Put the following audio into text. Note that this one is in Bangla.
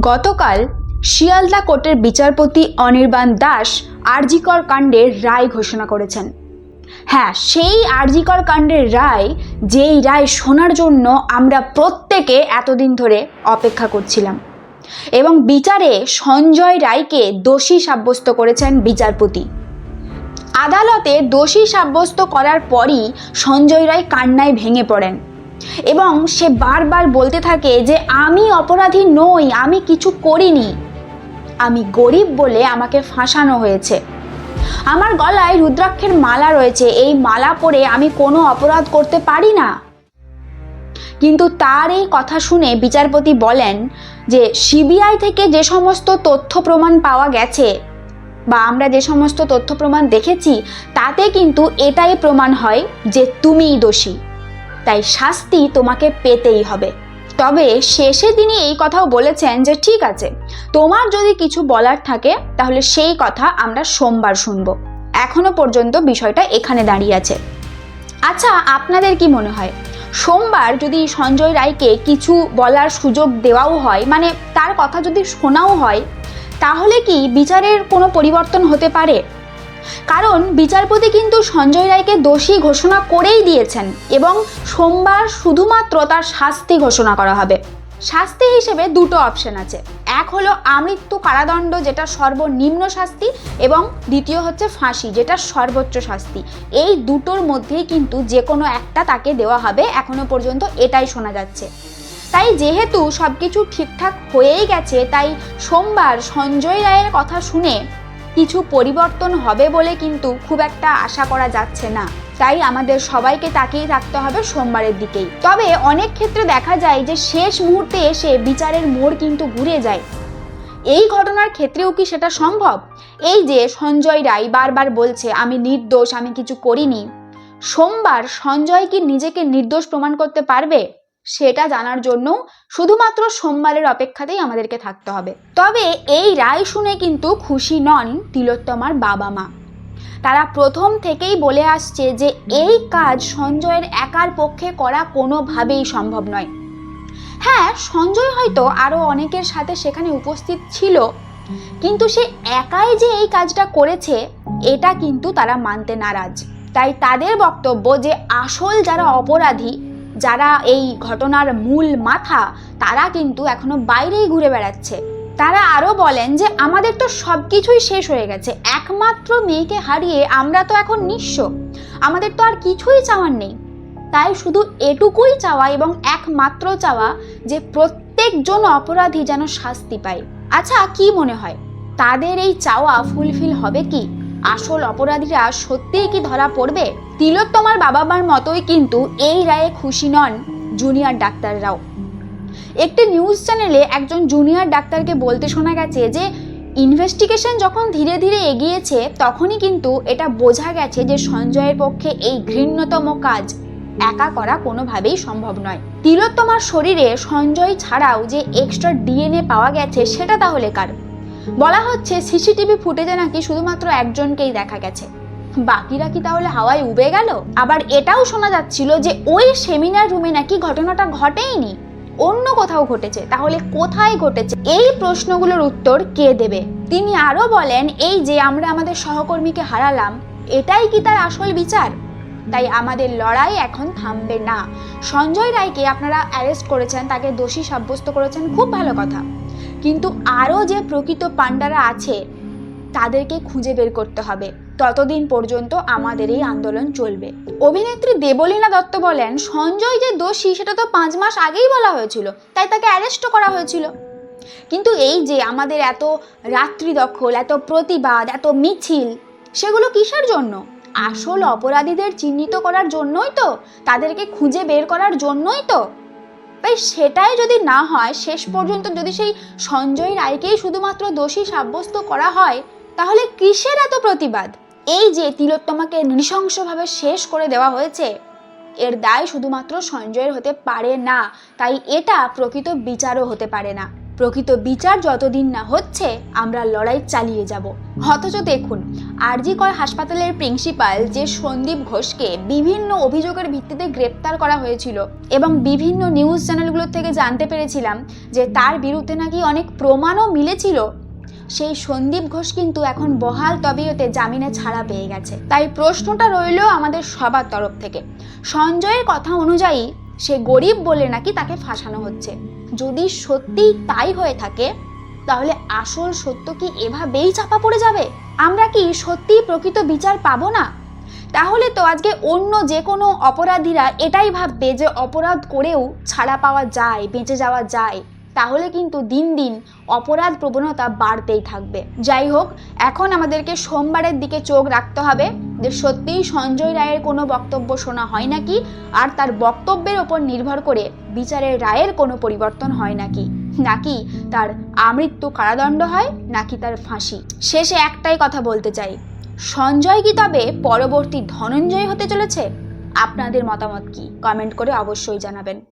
গতকাল শিয়ালদা কোর্টের বিচারপতি অনির্বাণ দাস আরজিকর কাণ্ডের রায় ঘোষণা করেছেন। হ্যাঁ সেই আরজিকর কাণ্ডের রায়, যেই রায় শোনার জন্য আমরা প্রত্যেকে এতদিন ধরে অপেক্ষা করছিলাম। এবং বিচারে সঞ্জয় রায়কে দোষী সাব্যস্ত করেছেন বিচারপতি। আদালতে দোষী সাব্যস্ত করার পরই সঞ্জয় রায় কান্নায় ভেঙে পড়েন। এবং সে বারবার বলতে থাকে যে, আমি অপরাধী নই, আমি কিছু করিনি। আমি গরিব বলে আমাকে ফাঁসানো হয়েছে। আমার গলায় রুদ্রাক্ষের মালা রয়েছে, এই মালা পরে আমি কোনো অপরাধ করতে পারি না। কিন্তু তার এই কথা শুনে বিচারপতি বলেন যে, সিবিআই থেকে যে সমস্ত তথ্য প্রমাণ পাওয়া গেছে, বা আমরা যে সমস্ত তথ্য প্রমাণ দেখেছি, তাতে কিন্তু এটাই প্রমাণ হয় যে তুমিই দোষী। তাই শাস্তি তোমাকে পেতেই হবে। তবে শেষে তিনি এই কথাও বলেছেন যে, ঠিক আছে, তোমার যদি কিছু বলার থাকে, তাহলে সেই কথা আমরা সোমবার শুনব। এখনও পর্যন্ত বিষয়টা এখানে দাঁড়িয়ে আছে। আচ্ছা আপনাদের কি মনে হয়? সোমবার যদি সঞ্জয় রায়কে কিছু বলার সুযোগ দেওয়াও হয় মানে তার কথা যদি শোনাও হয়, তাহলে কি বিচারের কোনো পরিবর্তন হতে পারে? কারণ বিচারপতি কিন্তু সঞ্জয় রায়কে দোষী ঘোষণা করেই দিয়েছেন এবং সোমবার শুধুমাত্র তার শাস্তি ঘোষণা করা হবে। শাস্তি হিসেবে দুটো অপশন আছে। এক হলো আমৃত্যু কারাদণ্ড, যেটা সর্বনিম্ন শাস্তি, এবং দ্বিতীয় হচ্ছে ফাঁসি, যেটা সর্বোচ্চ শাস্তি। এই দুটোর মধ্যেই কিন্তু যে কোনো একটা তাকে দেওয়া হবে, এখনও পর্যন্ত এটাই শোনা যাচ্ছে। তাই যেহেতু সব কিছু ঠিকঠাক হয়েই গেছে, তাই সোমবার সঞ্জয় রায়ের কথা শুনে কিছু পরিবর্তন হবে বলে কিন্তু খুব একটা আশা করা যাচ্ছে না। তাই আমাদের সবাইকে তাকিয়ে থাকতে হবে সোমবারের দিকেই। তবে অনেক ক্ষেত্রে দেখা যায় যে শেষ মুহূর্তে এসে বিচারের মোড় কিন্তু ঘুরে যায়। এই ঘটনার ক্ষেত্রেও কি সেটা সম্ভব? এই যে সঞ্জয় রায় বারবার বলছে, আমি নির্দোষ, আমি কিছু করিনি। সোমবার সঞ্জয় কি নিজেকে নির্দোষ প্রমাণ করতে পারবে? সেটা জানার জন্য শুধুমাত্র সোমবারের অপেক্ষাতেই আমাদেরকে থাকতে হবে। তবে এই রায় শুনে কিন্তু খুশি নন তিলোত্তমার বাবা মা। তারা প্রথম থেকেই বলে আসছে যে এই কাজ সঞ্জয়ের একার পক্ষে করা কোনোভাবেই সম্ভব নয়। হ্যাঁ সঞ্জয় হয়তো আরও অনেকের সাথে সেখানে উপস্থিত ছিল, কিন্তু সে একাই যে এই কাজটা করেছে, এটা কিন্তু তারা মানতে নারাজ। তাই তাদের বক্তব্য যে আসল যারা অপরাধী যারা এই ঘটনার মূল মাথা, তারা কিন্তু এখনও বাইরেই ঘুরে বেড়াচ্ছে। তারা আরও বলেন যে, আমাদের তো সব কিছুই শেষ হয়ে গেছে। একমাত্র মেয়েকে হারিয়ে আমরা তো এখন নিঃস্ব। আমাদের তো আর কিছুই চাওয়ার নেই। তাই শুধু এটুকুই চাওয়া এবং একমাত্র চাওয়া যে, প্রত্যেকজন অপরাধী যেন শাস্তি পায়। আচ্ছা কি মনে হয়? তাদের এই চাওয়া ফুলফিল হবে কি? আসল অপরাধীরা সত্যিই কি ধরা পড়বে? তিলোত্তমার বাবা মার মতোই কিন্তু এই রায়ে খুশি নন জুনিয়র ডাক্তাররাও। একটি নিউজ চ্যানেলে একজন জুনিয়র ডাক্তারকে বলতে শোনা গেছে যে ইনভেস্টিগেশন যখন ধীরে ধীরে এগিয়েছে, তখনই কিন্তু এটা বোঝা গেছে যে সঞ্জয়ের পক্ষে এই ঘৃণ্যতম কাজ একা করা কোনোভাবেই সম্ভব নয়। তিলোত্তমার শরীরে সঞ্জয় ছাড়াও যে এক্সট্রা ডিএনএ পাওয়া গেছে, সেটা তাহলে কার? বলা হচ্ছে সিসিটিভি ফুটেজে নাকি শুধুমাত্র একজনকেই দেখা গেছে। বাকিরা কি তাহলে হাওয়ায় উবে গেল? আবার এটাও শোনা যাচ্ছিল যে ওই সেমিনার রুমে নাকি ঘটনাটা ঘটেইনি। অন্য কোথাও ঘটেছে, তাহলে কোথায় ঘটেছে? এই প্রশ্নগুলোর উত্তর কে দেবে? তিনি আরও বলেন, এই যে আমরা আমাদের সহকর্মীকে হারালাম, এটাই কি তার আসল বিচার? তাই আমাদের লড়াই এখন থামবে না। সঞ্জয় রায়কে আপনারা অ্যারেস্ট করেছেন, তাকে দোষী সাব্যস্ত করেছেন, খুব ভালো কথা। কিন্তু আরও যে প্রকৃত পাণ্ডারা আছে, তাদেরকে খুঁজে বের করতে হবে। ততদিন পর্যন্ত আমাদের এই আন্দোলন চলবে। অভিনেত্রী দেবলীনা দত্ত বলেন, সঞ্জয় যে দোষী, সেটা তো পাঁচ মাস আগেই বলা হয়েছিল, তাই তাকে অ্যারেস্টও করা হয়েছিল। কিন্তু এই যে আমাদের এত রাত্রি দখল, এত প্রতিবাদ, এত মিছিল, সেগুলো কিসের জন্য? আসল অপরাধীদের চিহ্নিত করার জন্যই তো, তাদেরকে খুঁজে বের করার জন্যই তো। তাই সেটাই যদি না হয়, শেষ পর্যন্ত যদি সেই সঞ্জয় রায়কেই শুধুমাত্র দোষী সাব্যস্ত করা হয়, তাহলে কিসের এত প্রতিবাদ? এই যে তিলোত্তমাকে নৃশংসভাবে শেষ করে দেওয়া হয়েছে, এর দায় শুধুমাত্র সঞ্জয়ের হতে পারে না, তাই এটা প্রকৃত বিচারও হতে পারে না। প্রকৃত বিচার যতদিন না হচ্ছে, আমরা লড়াই চালিয়ে যাব। অথচ দেখুন, আরজি কর হাসপাতালের প্রিন্সিপাল যে সন্দীপ ঘোষকে বিভিন্ন অভিযোগের ভিত্তিতে গ্রেপ্তার করা হয়েছিল এবং বিভিন্ন নিউজ চ্যানেলগুলোর থেকে জানতে পেরেছিলাম যে তার বিরুদ্ধে নাকি অনেক প্রমাণও মিলেছিল। সেই সন্দীপ ঘোষ কিন্তু এখন বহাল তবিয়তে জামিনে ছাড়া পেয়ে গেছে। তাই প্রশ্নটা রইল আমাদের সবার তরফ থেকে। সঞ্জয়ের কথা অনুযায়ী সে গরিব বলে নাকি তাকে ফাঁসানো হচ্ছে। যদি সত্যিই তাই হয়ে থাকে, তাহলে আসল সত্য কি এভাবেই চাপা পড়ে যাবে? আমরা কি সত্যিই প্রকৃত বিচার পাবো না? তাহলে তো আজকে অন্য যে কোনো অপরাধীরা এটাই ভাববে যে অপরাধ করেও ছাড়া পাওয়া যায়, বেঁচে যাওয়া যায়। তাহলে কিন্তু দিন দিন অপরাধ প্রবণতা বাড়তেই থাকবে। যাই হোক, এখন আমাদেরকে সোমবারের দিকে চোখ রাখতে হবে। যে সত্যিই সঞ্জয় রায়ের কোনো বক্তব্য শোনা হয় নাকি? আর তার বক্তব্যের ওপর নির্ভর করে বিচারের রায়ের কোনো পরিবর্তন হয় নাকি? নাকি তার আমৃত্যু কারাদণ্ড হয়, নাকি তার ফাঁসি? শেষে একটাই কথা বলতে চাই। সঞ্জয় কি তবে পরবর্তী ধনঞ্জয় হতে চলেছে? আপনাদের মতামত কি? কমেন্ট করে অবশ্যই জানাবেন।